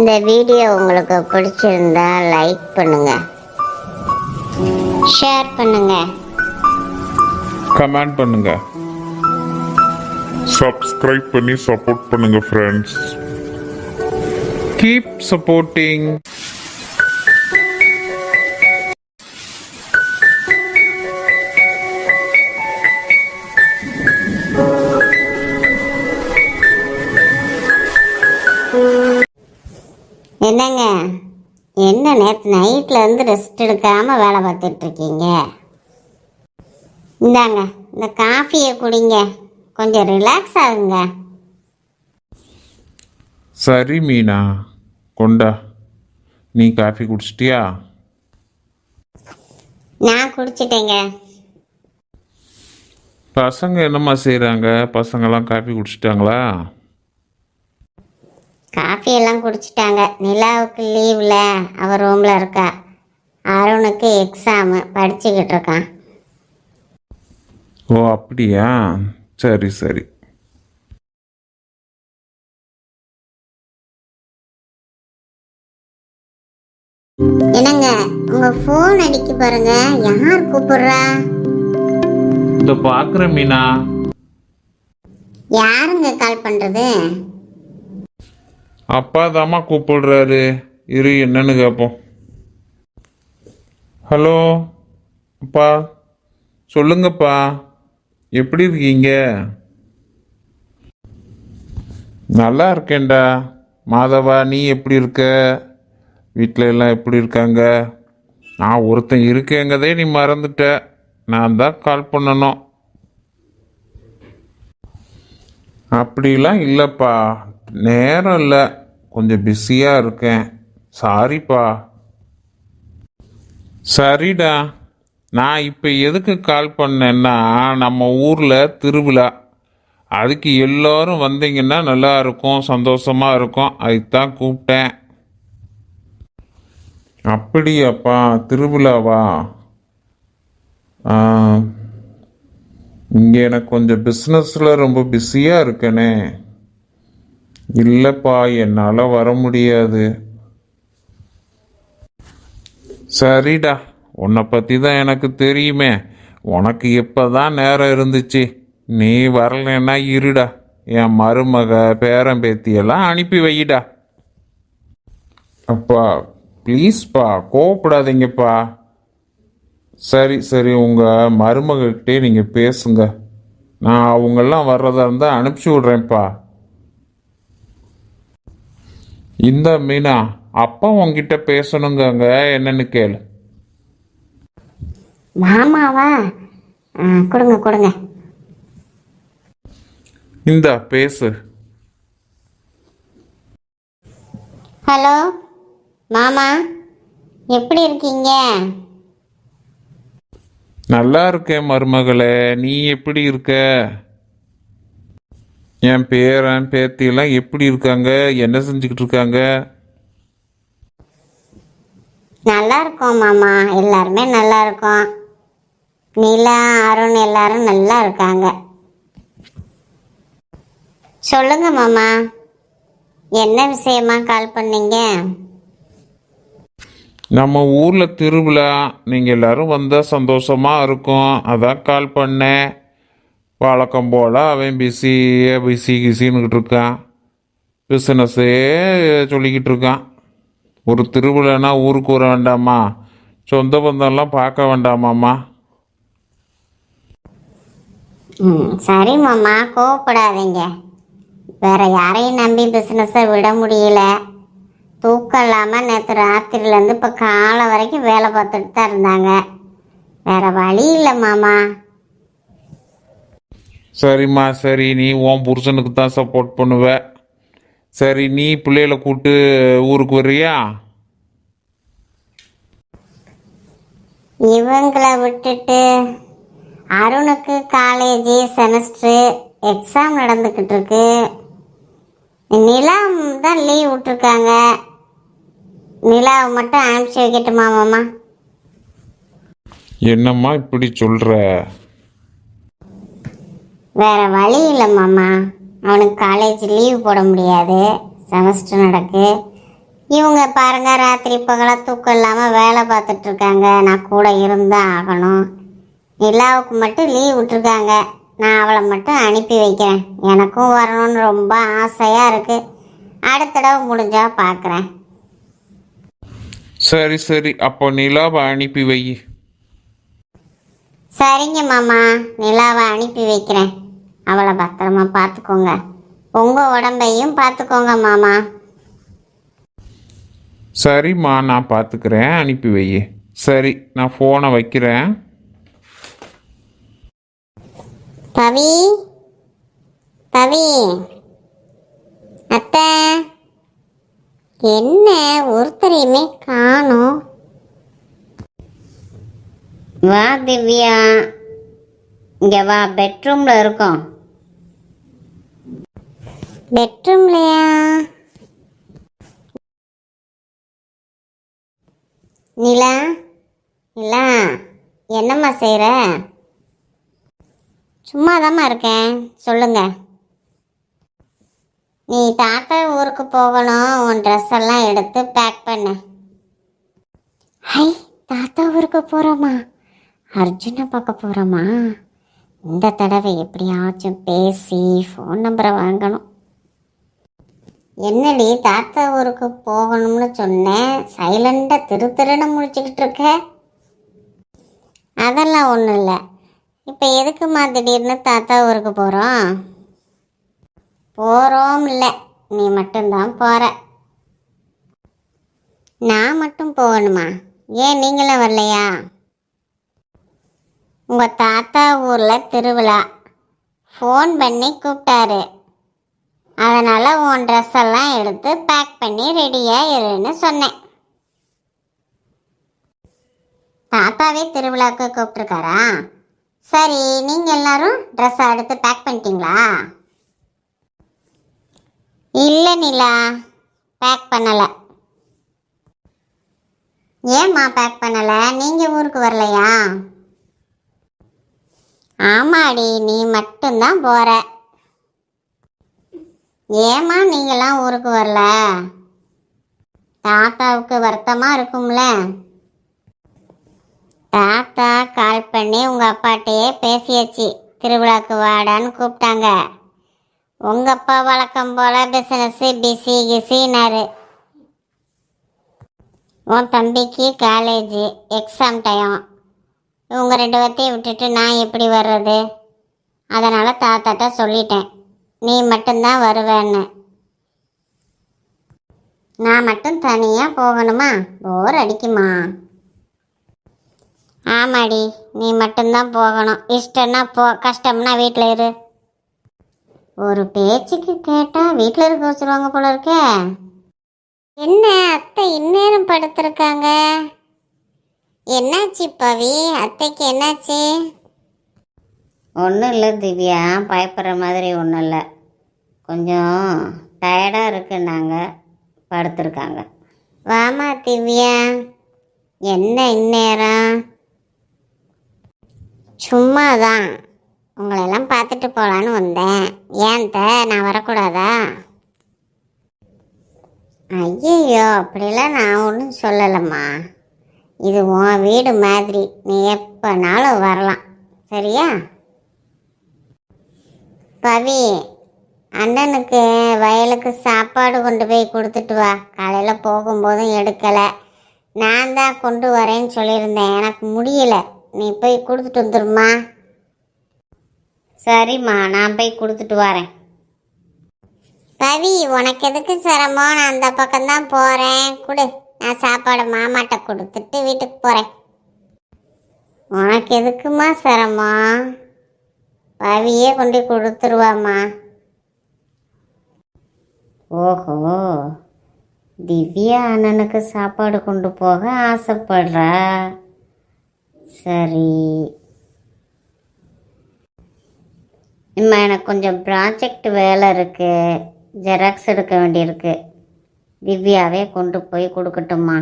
இந்த வீடியோ உங்களுக்கு பிடிச்சிருந்தா லைக் பண்ணுங்க. ஷேர் பண்ணுங்க. கமெண்ட் பண்ணுங்க. சப்ஸ்கிரைப் பண்ணி சப்போர்ட் பண்ணுங்க ஃப்ரெண்ட்ஸ் கீப் சப்போர்ட்டிங் என்னங்க? என்ன நேற்று நைட்ல இருந்து ரெஸ்ட் எடுக்காம வேலை பார்த்துட்டு இருக்கீங்க? இந்தாங்க இந்த காஃபியை குடிங்க. கொஞ்சம் ரிலாக்ஸ் ஆகுங்க. சரி மீனா. கொண்டா. நீ காஃபி குடிச்சிட்டியா? நான் குடிச்சிட்டேங்க. பசங்க என்னம்மா செய்கிறாங்க பசங்கெல்லாம் காஃபி குடிச்சிட்டாங்களா? காஃபி எல்லாம் குடிச்சிட்டாங்க. நிலாவுக்கு லீவில் அவள் ரூமில் இருக்கா. அருணுக்கு எக்ஸாமு படிச்சுக்கிட்டு இருக்கான். ஓ அப்படியா? சரி சரி. என்னங்க உங்க ஃபோன் அடிக்க பாருங்க. யார் கூப்பிடுறா? இந்த பார்க்குறேன் மீனா. யாருங்க கால் பண்றது? அப்பா தாம்மா கூப்பிடுறாரு. இரு என்னன்னு கேட்போம் ஹலோ அப்பா சொல்லுங்கப்பா. எப்படி இருக்கீங்க? நல்லா இருக்கேன்டா. மாதவா நீ எப்படி இருக்க? வீட்டில் எல்லாம் எப்படி இருக்காங்க? நான் ஒருத்தன் இருக்கேங்கதே நீ மறந்துட்ட. நான் தான் கால் பண்ணணும். அப்படிலாம் இல்லைப்பா. நேரம் இல்லை. கொஞ்சம் பிஸியாக இருக்கேன். சாரிப்பா சரிடா. நான் இப்போ எதுக்கு கால் பண்ணேன்னா நம்ம ஊரில் திருவிழா. அதுக்கு எல்லோரும் வந்தீங்கன்னா நல்லா இருக்கும் சந்தோஷமாக இருக்கும். அதுதான் கூப்பிட்டேன். அப்படியாப்பா திருவிழாவா? இங்கே எனக்கு கொஞ்சம் பிஸ்னஸில் ரொம்ப பிஸியாக இருக்கேனே. இல்லைப்பா என்னால் வர முடியாது. சரிடா உன்னை பற்றி தான் எனக்கு தெரியுமே. உனக்கு இப்போ தான் நேரம் இருந்துச்சு. நீ வரலைன்னா இருடா. என் மருமக பேரன் பேத்தியெல்லாம் அனுப்பி வையிடா. அப்பா ப்ளீஸ்ப்பா கோவப்படாதீங்கப்பா. சரி சரி உங்கள் மருமகிட்டே நீங்கள் பேசுங்க. நான் அவங்கெல்லாம் வர்றதா இருந்தால் அனுப்பிச்சி விட்றேன்ப்பா. இந்த மீனா அப்பா உங்ககிட்ட பேசணுங்கங்க என்னன்னு கேளு. மாமாவா? கொடுங்க கொடுங்க. இந்த பேசு. ஹலோ? மாமா எப்படி இருக்கீங்க? நல்லா இருக்கேன் மருமகளே. நீ எப்படி இருக்க? என் பேரன் பேத்தியெல்லாம் எப்படி இருக்காங்க? என்ன செஞ்சுக்கிட்டு இருக்காங்க? நல்லா இருக்கோம் மாமா. எல்லாருமே நல்லா இருக்கோம். நிலா அருண் எல்லாரும் நல்லா இருக்காங்க. சொல்லுங்க மாமா. என்ன விஷயமா கால் பண்ணீங்க? நம்ம ஊரில் திருவிழா. நீங்கள் எல்லாரும் வந்தால் சந்தோஷமாக இருக்கும். அதான் கால் பண்ணேன். வழக்கம் போல் அவன் பிஸியே பிஸி கிசின்னுக்கிட்டு இருக்கான். பிஸ்னஸ்ஸே சொல்லிக்கிட்டு இருக்கான். ஒரு திருவிழான்னா ஊருக்கு வர வேண்டாமா? சொந்த பந்தம்லாம் பார்க்க வேண்டாமாம்மா? ம் சரி மாமா கோவப்படாதீங்க. வேற யாரையும் நம்பி பிஸ்னஸை விட முடியல. தூக்கம் இல்லாமல் நேற்று ராத்திரிலேருந்து இப்போ காலை வரைக்கும் வேலை பார்த்துட்டு தான் இருந்தாங்க. வேற வழி இல்லை மாமா. சரிம்மா சரி நீ உன் புருஷனுக்கு தான் சப்போர்ட் பண்ணுவ. சரி நீ பிள்ளைகளை கூப்பிட்டு ஊருக்கு வர்றியா? இவங்களை விட்டுட்டு அருணுக்கு காலேஜ் செமஸ்டரு எக்ஸாம் நடந்துக்கிட்டு இருக்கு. நிலாம் தான் லீவ் விட்டுருக்காங்க. நிலாவை மட்டும் அனுப்பிச்சி வைக்கட்டுமா மாமா? என்னம்மா இப்படி சொல்கிற வேற வழி இல்லை மாமா. அவனுக்கு காலேஜ் லீவ் போட முடியாது. செமஸ்டர் நடக்கு. இவங்க பாருங்க ராத்திரி பகலா தூக்கம் இல்லாமல் வேலை பார்த்துட்டு இருக்காங்க. நான் கூட இருந்தால் ஆகணும். நிலாவுக்கு மட்டும் லீவ் விட்டுருக்காங்க. நான் அவளை மட்டும் அனுப்பி வைக்கிறேன். எனக்கும் வரணும்னு ரொம்ப ஆசையாக இருக்குது அடுத்த தடவை முடிஞ்சா பார்க்குறேன் சரி சரி. அப்போ நிலாவை அனுப்பி வை. சரிங்க மாமா நிலாவை அனுப்பி வைக்கிறேன். அவளை பத்திரமா பார்த்துக்கோங்க. உங்கள் உடம்பையும் பார்த்துக்கோங்க மாமா. சரிம்மா நான் பார்த்துக்கிறேன். அனுப்பி வை சரி நான் ஃபோனை வைக்கிறேன். பவி பவி. அத்தை. என்ன ஒருத்தரையுமே காணோம். வா திவ்யா. இங்கே வா பெட்ரூமில் இருக்கோம். பெட்ரூம்லையா நிலா நிலா என்னம்மா செய்கிற சும்மாதாம்மா இருக்கேன் சொல்லுங்க. நீ தாத்தா ஊருக்கு போகணும் உன் ட்ரெஸ் எல்லாம் எடுத்து பேக் பண்ண. ஹை தாத்தா ஊருக்கு போகிறோம்மா அர்ஜுனை பார்க்க போகிறோமா இந்த தடவை எப்படியாச்சும் பேசி ஃபோன் நம்பரை வாங்கணும். என்னடி தாத்தா ஊருக்கு போகணும்னு சொன்னேன் சைலண்டாக திரு திருன்னு முடிச்சுக்கிட்டு இருக்க? அதெல்லாம் ஒன்றும் இல்லை. இப்போ எதுக்குமா திடீர்னு தாத்தா ஊருக்கு போகிறோம் போகிறோம் இல்லை. நீ மட்டும்தான் போகிற நான் மட்டும் போகணுமா? ஏன் நீங்களும் வரலையா? உங்கள் தாத்தா ஊரில் திருவிழா. ஃபோன் பண்ணி கூப்பிட்டாரு. அதனால் உன் ட்ரெஸ் எல்லாம் எடுத்து பேக் பண்ணி ரெடியாக இருன்னு சொன்னேன். தாத்தாவே திருவிழாவுக்கு கூப்பிட்ருக்காரா சரி நீங்கள் எல்லாரும் ட்ரெஸ்ஸை எடுத்து பேக் பண்ணிட்டீங்களா? இல்லை நிலா பேக் பண்ணலை. ஏம்மா பேக் பண்ணலை? நீங்கள் ஊருக்கு வரலையா? ஆமாடி நீ மட்டும்தான் போகிற ஏம்மா நீங்களாம் ஊருக்கு வரல? தாத்தாவுக்கு வருத்தமாக இருக்கும்ல? தாத்தா கால் பண்ணி உங்கள் அப்பாட்டையே பேசியாச்சு. திருவிழாக்கு வாடான்னு கூப்பிட்டாங்க. உங்கள் அப்பா வழக்கம் போல் பிஸ்னஸ்ஸு பிஸி கிசினாரு உன் தம்பிக்கு காலேஜ் எக்ஸாம் டைம் இவங்க ரெண்டு பேர்த்தையும் விட்டுட்டு நான் எப்படி வர்றது? அதனால் தாத்தாட்ட சொல்லிட்டேன். நீ மட்டும்தான் வருவேன்னு. நான் மட்டும் தனியாக போகணுமா? போர் அடிக்குமா? ஆமாடி நீ மட்டும்தான் போகணும். இஷ்டம்னா போ கஷ்டம்னா வீட்டில் இரு. ஒரு பேச்சுக்கு கேட்டால் வீட்டில் இருக்க வச்சுருவாங்க போல இருக்கே. என்ன அத்தை இந்நேரம் படுத்துருக்காங்க? என்னாச்சு பவி? அத்தைக்கு என்னாச்சு? ஒன்றும் இல்லை திவ்யா பயப்படுற மாதிரி ஒன்றும் இல்லை. கொஞ்சம் டயர்டாக இருக்குன்னாங்க படுத்திருக்காங்க. வாமா திவ்யா. என்ன இந்நேரம்? சும்மா தான் உங்களெல்லாம் பார்த்துட்டு போகலான்னு வந்தேன். ஏன் த நான் வரக்கூடாதா? ஐயையோ அப்படிலாம் நான் ஒன்றும் சொல்லலைம்மா. இது உன் வீடு மாதிரி. நீ எப்போனாலும் வரலாம். சரியா? பவி அண்ணனுக்கு வயலுக்கு சாப்பாடு கொண்டு போய் கொடுத்துட்டு வா. காலையில் போகும்போதும் எடுக்கலை. நான் தான் கொண்டு வரேன்னு சொல்லியிருந்தேன். எனக்கு முடியல. நீ போய் கொடுத்துட்டு வந்துருமா? சரிம்மா நான் போய் கொடுத்துட்டு வரேன். பவி உனக்கு எதுக்கு சிரமம்? நான் அந்த பக்கம்தான் போகிறேன் கொடு. நான் சாப்பாடு மாமாட்ட கொடுத்துட்டு வீட்டுக்கு போகிறேன் உனக்கு எதுக்குமா சிரமம்? பவியே கொண்டு கொடுத்துருவாம்மா. ஓஹோ திவ்யா அண்ணனுக்கு சாப்பாடு கொண்டு போக ஆசைப்படுறா. சரி. இம்மா எனக்கு கொஞ்சம் ப்ராஜெக்ட் வேலை இருக்குது ஜெராக்ஸ் எடுக்க வேண்டியிருக்கு. திவ்யாவே கொண்டு போய் கொடுக்கட்டுமா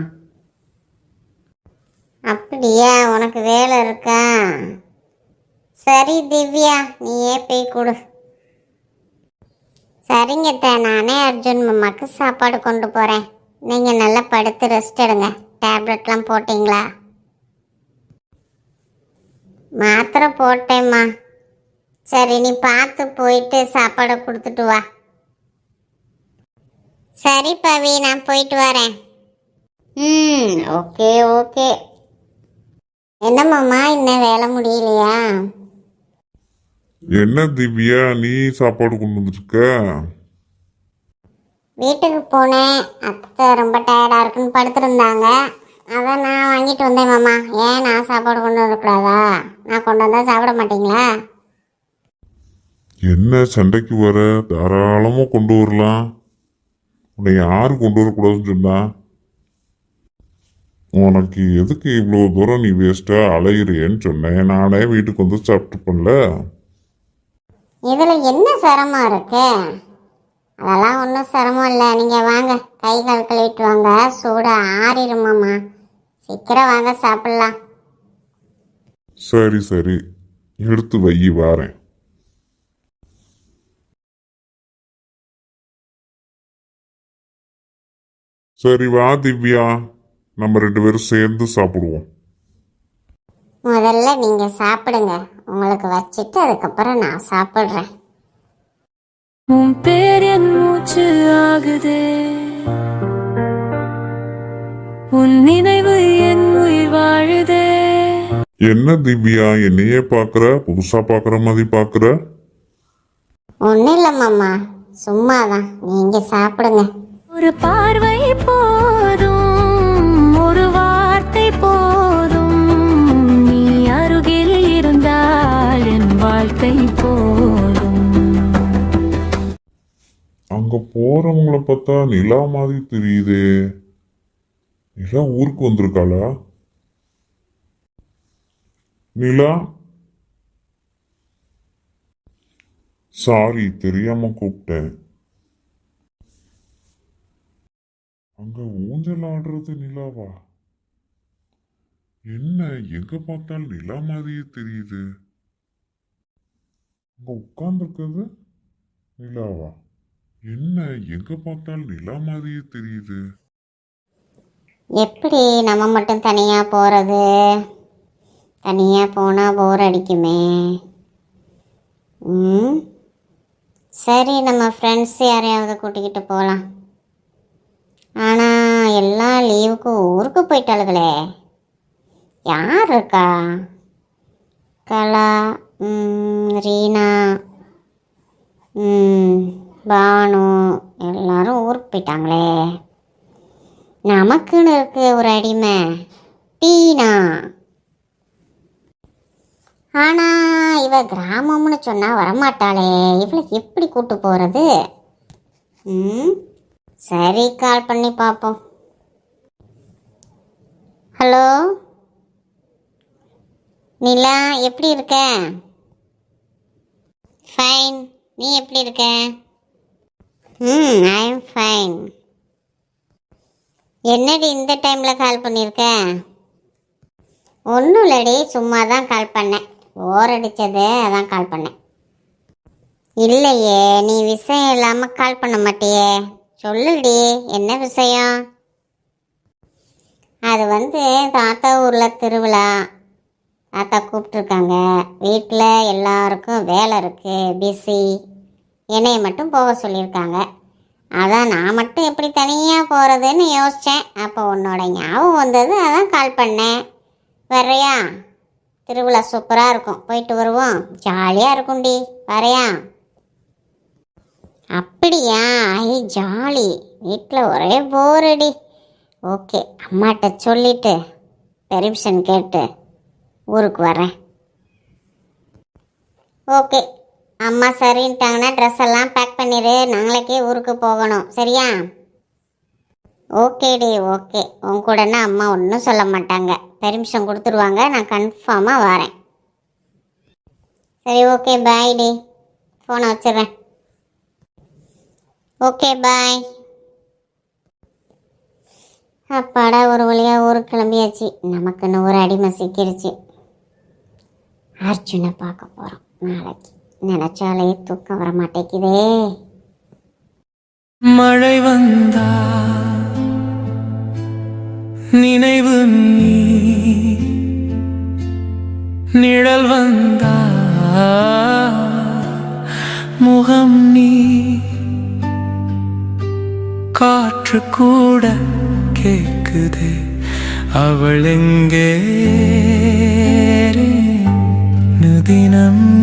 அப்படியா? உனக்கு வேலை இருக்கா? சரி திவ்யா நீயே போய் கொடு. சரிங்க நானே அர்ஜுன் மாமாக்கு சாப்பாடு கொண்டு போகிறேன் நீங்கள் நல்லா படுத்து ரெஸ்ட் எடுங்க. டேப்லெட்லாம் போட்டிங்களா? மாத்திரை போட்டேம்மா. சரி நீ பார்த்து போயிட்டு சாப்பாடை கொடுத்துட்டு வா. சரி பவி நான் போயிட்டு வரேன். ம் ஓகே ஓகே. என்னம்மாம்மா இன்னும் வேலை முடியலையா? என்ன திவ்யா நீ சாப்பாடு கொண்டு வந்திருக்க? வீட்டுக்கு போனேன். அத்தை ரொம்ப டயர்டாக இருக்குன்னு படுத்திருந்தாங்க. அதான் நான் வாங்கிட்டு வந்தேன் மாமா. ஏன் நான் சாப்பாடு கொண்டு வரக்கூடாதா? நான் கொண்டு வந்தால் சாப்பிட மாட்டீங்களா? என்ன சண்டைக்கு வர? தாராளமா கொண்டு வரலாம். உன்னை யாரு கொண்டு வரக்கூடாதுன்னு சொன்னா? உனக்கு எதுக்கு இவ்வளோ தூரம் நீ வேஸ்டா அலையிறியேன்னு சொன்னேன். நானே வீட்டுக்கு வந்து சாப்பிட்டு பண்ணல. இதில் என்ன சிரமம் இருக்கு? அதெல்லாம் ஒன்றும் சிரமம் இல்லை. நீங்கள் வாங்க. கை கால் கழுவிட்டு வாங்க. சூடு ஆறிடுமாம்மா சீக்கிரம் வாங்க சாப்பிட்லாம். சரி சரி. எடுத்து வை வாரேன். சரி வா திவ்யா. நம்ம ரெண்டு பேரும் சேர்ந்து சாப்பிடுவோம். முதல்ல நீங்கள் சாப்பிடுங்க. உங்களுக்கு வச்சுட்டு அதுக்கப்புறம் நான் சாப்பிட்றேன். உன் பேர் என் மூச்சு ஆகுதே. உன் நினைவு என் உயிர் வாழுதே. என்ன திவ்யா என்னையே பாக்குற புதுசா பாக்குற மாதிரி பாக்குற ஒன்றும் இல்லை மாமா. சும்மா தான் நீங்கள் சாப்பிடுங்க. ஒரு பார்வை போதும் ஒரு வார்த்தை போதும். நீ அருகில் இருந்தால் என் வாழ்க்கை போதும். அங்க போறவங்கள பார்த்தா நிலா மாதிரி தெரியுதே. நிலா ஊருக்கு வந்திருக்காளா? நிலா? சாரி தெரியாம கூப்பிட்டேன். அங்கே ஊஞ்சல் ஆடுறது நிலாவா? என்ன எங்க பார்த்தாலும் நிலா மாதிரியே தெரியுது? அங்க உட்கார்ந்துருக்கிறது நிலாவா? என்ன எங்க பார்த்தாலும் நிலா மாதிரியே தெரியுது? எப்படி நம்ம மட்டும் தனியாக போகிறது தனியாக போனால் போர் அடிக்குமே. ம்? சரி நம்ம ஃப்ரெண்ட்ஸ் யாரையாவது கூட்டிக்கிட்டு போகலாம் ஆனால் எல்லாம் லீவுக்கு ஊருக்கு போயிட்டாளுகளே. யார் இருக்கா? கலா ரீனா ம், பானு எல்லாரும் ஊருக்கு போயிட்டாங்களே. நமக்குன்னு இருக்கு ஒரு அடிமை டீனா. ஆனா இவ கிராமம்னு சொன்னா வரமாட்டாளே. இவளை எப்படி கூட்டு போறது? ம்? சரி கால் பண்ணி பார்ப்போம் ஹலோ நிலா எப்படி இருக்க? ஃபைன் நீ எப்படி இருக்க? ம் ஐ எம் ஃபைன் என்னடி இந்த டைமில் கால் பண்ணியிருக்க ஒன்றும் இல்லடி சும்மா தான் கால் பண்ணேன். ஓர் அடித்தது அதான் கால் பண்ணேன். இல்லையே நீ விஷயம் இல்லாமல் கால் பண்ண மாட்டியே. சொல்லுடி என்ன விஷயம்? அது வந்து தாத்தா ஊரில் திருவிழா. தாத்தா கூப்பிட்ருக்காங்க வீட்டில் எல்லாருக்கும் வேலை இருக்குது பிஸி என்னைய மட்டும் போக சொல்லியிருக்காங்க. அதான் நான் மட்டும் எப்படி தனியாக போகிறதுன்னு யோசித்தேன் அப்போ உன்னோட ஞாபகம் வந்தது அதான் கால் பண்ணேன். வர்றியா? திருவிழா சூப்பராக இருக்கும். போயிட்டு வருவோம். ஜாலியாக இருக்கும்டி. வரையா அப்படியா? ஐ ஜாலி. வீட்டில் ஒரே போரடி. ஓகே அம்மாட்ட சொல்லிட்டு பெர்மிஷன் கேட்டு ஊருக்கு வரேன். ஓகே அம்மா சரின்ட்டாங்கன்னா ட்ரெஸ் எல்லாம் பேக் பண்ணிடு நாளைக்கே ஊருக்கு போகணும். சரியா? ஓகேடி ஓகே. உன் கூடனா அம்மா ஒன்றும் சொல்ல மாட்டாங்க. பெர்மிஷன் கொடுத்துருவாங்க. நான் கன்ஃபார்மாக வரேன். சரி ஓகே பாய் டி. ஃபோனை வச்சிடுறேன். ஓகே பாய் அப்பாடா ஒரு வழியாக ஊருக்கு கிளம்பியாச்சு. நமக்குன்னு ஒரு அடிமை சிக்கிருச்சு அர்ஜுனை பார்க்க போகிறோம் நாளைக்கு. நினச்சாலே தூக்கம் வர மாட்டேங்குதே. மழை வந்தா நினைவு நீ. நிழல் வந்தா முகம் நீ. காற்று கூட கேக்குது. அவள் எங்கே? தினம்